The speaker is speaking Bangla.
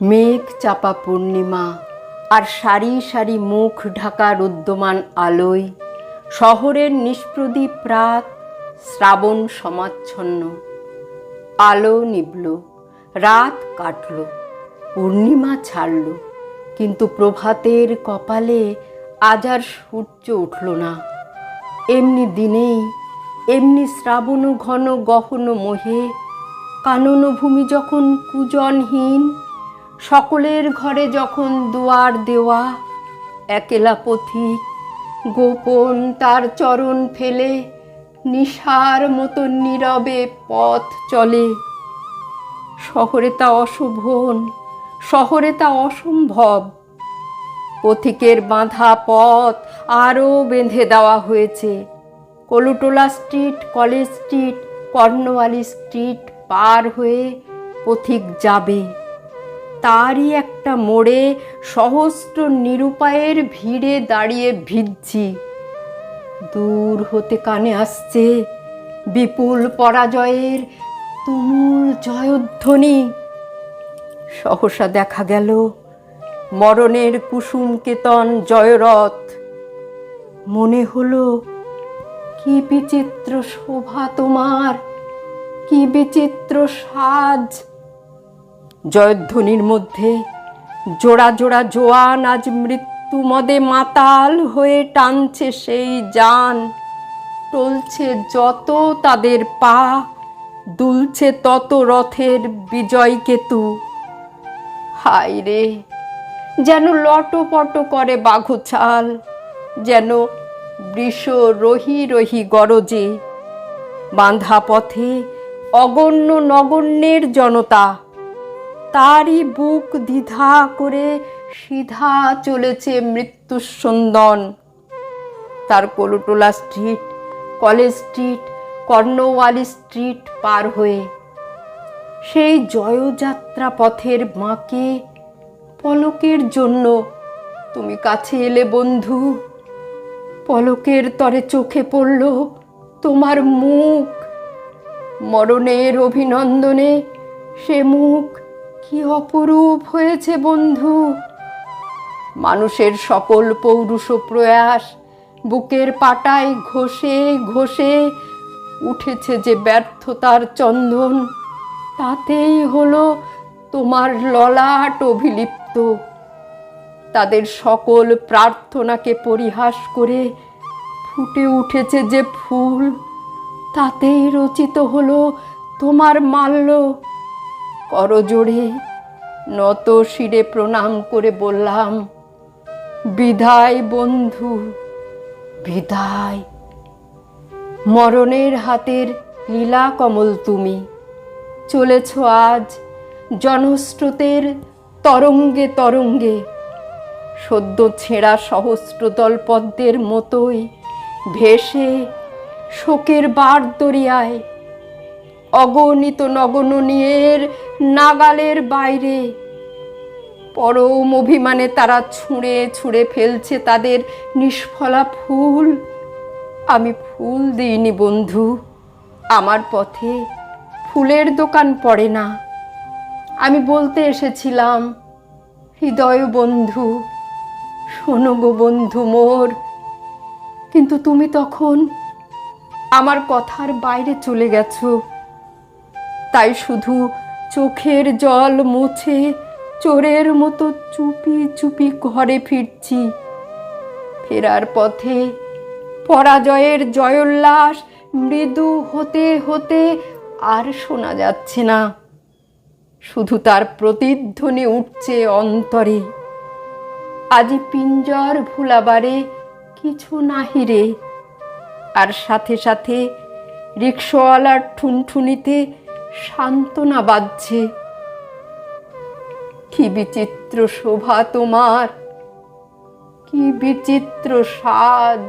মেঘ চাপা পূর্ণিমা, আর সারি সারি মুখ ঢাকা রুদ্যমান আলোয়, শহরের নিষ্প্রদীপ রাত শ্রাবণ সমাচ্ছন্ন। আলো নিবল রাত কাটল, পূর্ণিমা ছাড়ল, কিন্তু প্রভাতের কপালে আজ আর সূর্য উঠল না। এমনি দিনেই, এমনি শ্রাবণ ঘন গহন মোহে কাননভূমি যখন কুজনহীন সকলের ঘরে যখন দুয়ার দেওয়া, একেলা পথিক গোপন তার চরণ ফেলে, নিশার মতো নীরবে পথ চলে। শহরে তা অশোভন, শহরে তা অসম্ভব। পথিকের বাঁধা পথ আরও বেঁধে দেওয়া হয়েছে। Kolutola street, college street Cornwallis street পার হয়ে পথিক যাবে। তারই একটা মোড়ে সহস্র নিরুপায়ের ভিড়ে দাঁড়িয়ে ভিজছি। দূর হতে কানে আসছে বিপুল পরাজয়ের তুমুল জয়ধ্বনি। সহসা দেখা গেল মরণের কুসুম কেতন জয়রথ। মনে হলো, কি বিচিত্র শোভা তোমার, কি বিচিত্র সাজ জয়ধ্বনির মধ্যে, জোড়া জোড়া জোয়ান আজ মৃত্যু মদে মাতাল হয়ে টানছে সেই যান। টলছে যত তাদের পা, দুলছে তত রথের বিজয় কেতু। হায় রে যেন লটপট করে বাঘুছাল, যেন বৃষ রহি রহি গরজে। বাঁধা পথে অগণ্য নগণ্যের জনতা তারই বুক দ্বিধা করে সিধা চলেছে মৃত্যুসন্দন। তার Kolutola street college street Cornwallis street পার হয়ে সেই জয়যাত্রা পথের বাঁকে পলকের জন্য তুমি কাছে এলে বন্ধু। পলকের তরে চোখে পড়ল তোমার মুখ। মরণের অভিনন্দনে সে মুখ কি অপরূপ হয়েছে বন্ধু? মানুষের সকল পৌরুষ প্রয়াস বুকের পাটায় ঘষে ঘষে উঠেছে যে ব্যর্থতার চন্দন, তাতেই হলো তোমার ললাট অভিলিপ্ত। তাদের সকল প্রার্থনাকে পরিহাস করে ফুটে উঠেছে যে ফুল, তাতেই রচিত হলো তোমার মাল্য। করজোড়ে নত শিরে প্রণাম করে বললাম, বিদায় বন্ধু, বিদায়। মরণের হাতের লীলা কমল তুমি, চলেছ আজ জনস্রোতের তরঙ্গে তরঙ্গে। সদ্য ছেঁড়া সহস্রদল পদ্মের মতোই ভেসে শোকের বার দরিয়ায়, অগণিত নগণনীয়ের নাগালের বাইরে। পরম অভিমানে তারা ছুঁড়ে ছুঁড়ে ফেলছে তাদের নিষ্ফলা ফুল। আমি ফুল দিইনি বন্ধু, আমার পথে ফুলের দোকান পড়ে না। আমি বলতে এসেছিলাম, হৃদয় বন্ধু, শোনো গো বন্ধু মোর। কিন্তু তুমি তখন আমার কথার বাইরে চলে গেছো। তাই শুধু চোখের জল মুছে, চোরের মতো চুপি চুপি ঘরে ফিরছি। ফেরার পথে পরাজয়ের জয়োল্লাস, মৃদু হতে হতে আর শোনা যাচ্ছে না। শুধু তার প্রতিধ্বনি উঠছে অন্তরে। আজি পিঞ্জর ভুলাবারে কিছু নাহিরে আর সাথে সাথে রিক্সাওয়ালার ঠুনঠুনিতে সান্ত্বনা বাজছে। কি বিচিত্র শোভা তোমার কি বিচিত্র সাজ।